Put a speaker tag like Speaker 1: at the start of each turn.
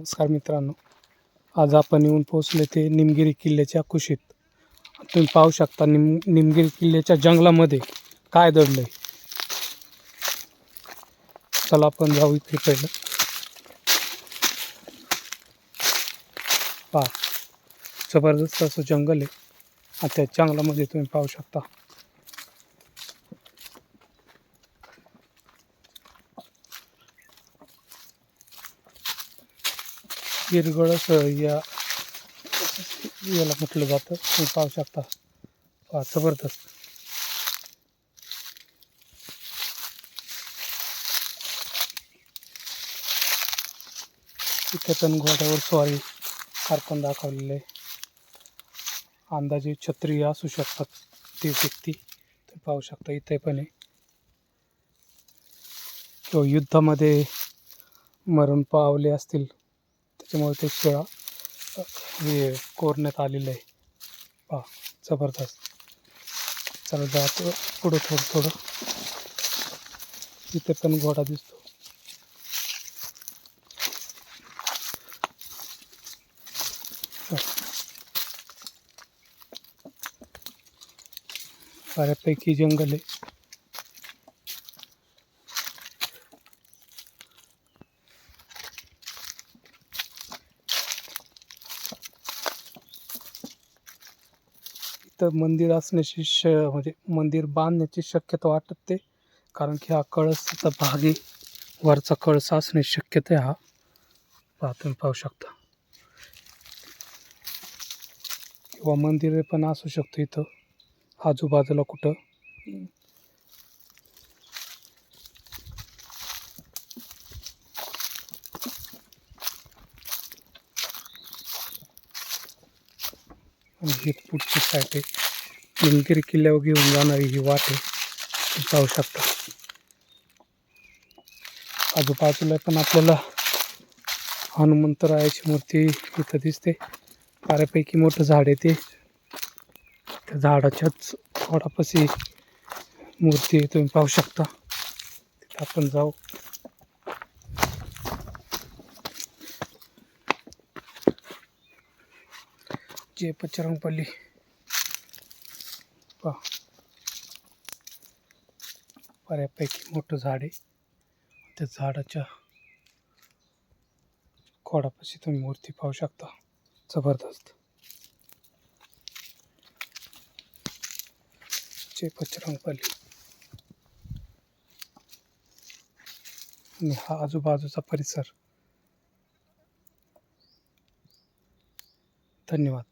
Speaker 1: नमस्कार मित्रांनो. आज आपण येऊन पोहोचले ते निमगिरी किल्ल्याच्या कुशीत. तुम्ही पाहू शकता निम निमगिरी किल्ल्याच्या जंगलामध्ये काय दडलंय. चला आपण जाऊ इथे पहिलं. पहा. जबरदस्त असं जंगल आहे. आणि त्या जंगलामध्ये तुम्ही पाहू शकता. हिरगळ असं या याला म्हटलं जातं. तुम्ही पाहू शकता. पहा जबरदस्त इथे पण घोड्यावर स्वारी कारकून दाखवलेले अंदाजे छत्री असू शकतात. ती व्यक्ती तुम्ही पाहू शकता. इथे पण आहे. किंवा युद्धामध्ये मरण पावले असतील. त्याच्यामुळे ते शिळा हे कोरण्यात आलेलं आहे. पहा जबरदस्त. चला जातो पुढं थोडं थोडं. इथे पण घोडा दिसतो. बऱ्यापैकी जंगल आहे. तर मंदिर असण्याची श म्हणजे मंदिर बांधण्याची शक्यता वाटत ते कारण की हा कळसाचा भाग आहे. वरचा कळस असण्याची शक्यता आहे हा. पहा तुम्ही पाहू शकता. किंवा मंदिर पण असू शकतं इथं. आजूबाजूला कुठं? ही पुढची साईट आहे निमगिरी किल्ल्यावर घेऊन जाणारी ही वाट आहे. पाहू शकता. आजूबाजूला पण आपल्याला हनुमंतरायाची मूर्ती इथं दिसते. बऱ्यापैकी मोठं झाड आहे ते. त्या झाडाच्याच थोडापशी मूर्ती तुम्ही पाहू शकता. तिथं आपण जाऊ. जे पचरंगपल्ली पहा. बऱ्यापैकी मोठं झाड आहे. त्या झाडाच्या खोडापाशी तुम्ही मूर्ती पाहू शकता. जबरदस्त. जे पचरंगपल्ली आणि हा आजूबाजूचा परिसर. धन्यवाद.